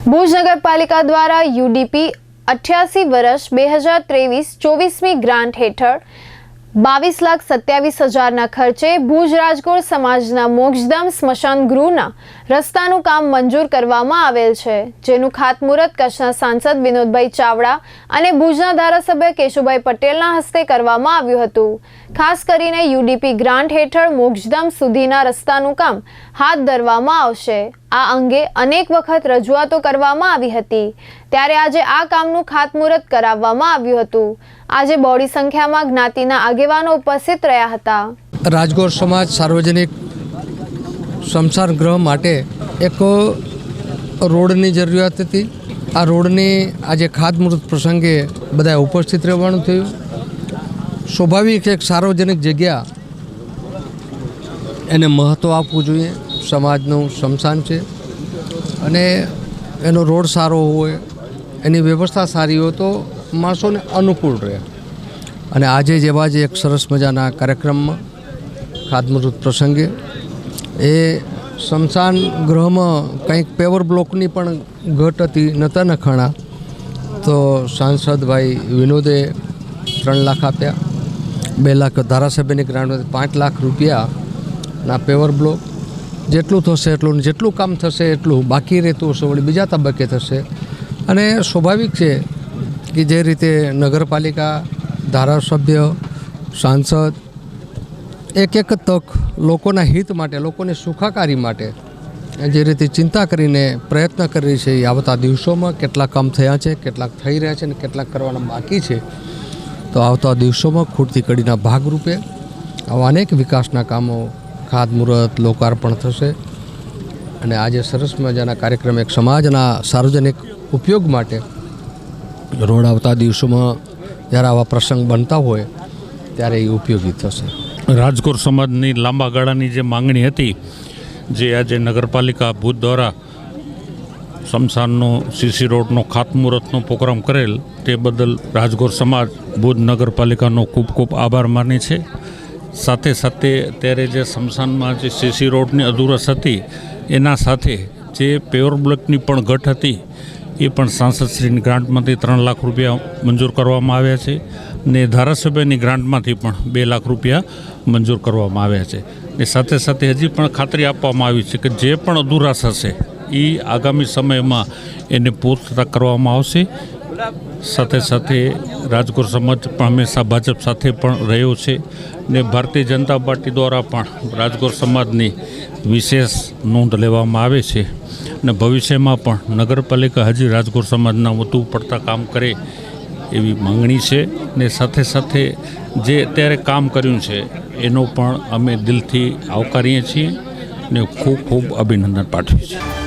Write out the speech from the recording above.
ભુજ નગરપાલિકા દ્વારા યુડીપી અઠ્યાસી વર્ષ બે હજાર ત્રેવીસ ચોવીસમી ગ્રાન્ટ હેઠળ બાવીસ લાખ સત્યાવીસ હજારના ખર્ચે ભુજ રાજકોટ સમાજના મોક્ષધામ સ્મશાન ગૃહના રસ્તાનું કામ મંજૂર કરવામાં આવેલ છે, જેનું ખાતમુહૂર્ત કચ્છના સાંસદ વિનોદભાઈ ચાવડા અને ભુજના ધારાસભ્ય કેશુભાઈ પટેલના હસ્તે કરવામાં આવ્યું હતું. ખાસ કરીને યુડીપી ગ્રાન્ટ હેઠળ મોક્ષધામ સુધીના રસ્તાનું કામ હાથ ધરવામાં આવશે. આ અંગે અનેક વખત રજૂઆતો કરવામાં આવી હતી. ત્યારે આજે આ કામનું ખાતમુહૂર્ત કરાવવામાં આવ્યું હતું. આજે બોડી સંખ્યામાં જ્ઞાતિના આગેવાનો ઉપસ્થિત રહ્યા હતા. રાજગોર સમાજ સાર્વજનિક સંસાર ગૃહ માટે એક રોડની જરૂરિયાત હતી. આ રોડની આજે ખાતમુહૂર્ત પ્રસંગે બધા ઉપસ્થિત રહેવાનું થયું. સ્વાભાવિક એક સાર્વજનિક જગ્યા એને મહત્ત્વ આપવું જોઈએ. સમાજનું શમશાન છે. અને એનો રોડ સારો હોય, એની વ્યવસ્થા સારી હોય તો માણસોને અનુકૂળ રહે. અને આજે જેવા જ એક સરસ મજાના કાર્યક્રમમાં ખાતમુહૂર્ત પ્રસંગે એ સ્મશાન ગૃહમાં કંઈક પેવર બ્લોકની પણ ઘટ હતી નતા નખાણા તો સાંસદભાઈ વિનોદે ત્રણ લાખ આપ્યા. બે લાખ ધારાસભ્યની ગ્રાન્ટ પાંચ લાખ રૂપિયાના પેવર બ્લોક જેટલું થશે એટલું જેટલું કામ થશે એટલું બાકી રહેતું હશે વળી બીજા તબક્કે થશે. અને સ્વાભાવિક છે કે જે રીતે નગરપાલિકા, ધારાસભ્ય, સાંસદ એક એક તક લોકોના હિત માટે, લોકોની સુખાકારી માટે જે રીતે ચિંતા કરીને પ્રયત્ન કરી છે એ આવતા દિવસોમાં કેટલા કામ થયા છે, કેટલાક થઈ રહ્યા છે અને કેટલાક કરવાના બાકી છે. તો આવતા દિવસોમાં ખૂટતી કડીના ભાગરૂપે આવા અનેક વિકાસના કામો ખાતમુહૂર્ત, લોકાર્પણ થશે. અને આજે સરસ મજાના કાર્યક્રમ એક સમાજના સાર્વજનિક ઉપયોગ માટે રોડ આવતા દિવસોમાં જ્યારે આવા પ્રસંગ બનતા હોય ત્યારે એ ઉપયોગી થશે. રાજકોટ સમાજની લાંબા ગાળાની જે માંગણી હતી, જે આજે નગરપાલિકા ભૂત દ્વારા શમશાનનો સીસી રોડનો ખાતમુહૂર્તનો પ્રોગ્રામ કરેલ, તે બદલ રાજકોટ સમાજ ભુજ નગરપાલિકાનો ખૂબ ખૂબ આભાર માને છે. સાથે સાથે ત્યારે જે સ્મશાનમાં જે સીસી રોડની અધુરસ હતી, એના સાથે જે પેવર બ્લોકની પણ ઘટ હતી, એ પણ સાંસદશ્રીની ગ્રાન્ટમાંથી ત્રણ લાખ રૂપિયા મંજૂર કરવામાં આવ્યા છે ને ધારાસભ્યની ગ્રાન્ટમાંથી પણ બે લાખ રૂપિયા મંજૂર કરવામાં આવ્યા છે. ને સાથે સાથે હજી પણ ખાતરી આપવામાં આવી છે કે જે પણ અધુરાશ હશે એ આગામી સમયમાં એને પૂર્તતા કરવામાં આવશે. સાથે સાથે રાજકોટ સમાજ પણ હંમેશા ભાજપ સાથે પણ રહ્યો છે ને ભારતીય જનતા પાર્ટી દ્વારા પણ રાજકોટ સમાજની વિશેષ નોંધ લેવામાં આવે છે અને ભવિષ્યમાં પણ નગરપાલિકા હજી રાજકોટ સમાજના વધુ પડતા કામ કરે એવી માંગણી છે ને સાથે સાથે જે અત્યારે કામ કર્યું છે એનો પણ અમે દિલથી આવકારીએ છીએ ને ખૂબ ખૂબ અભિનંદન પાઠવીએ છીએ.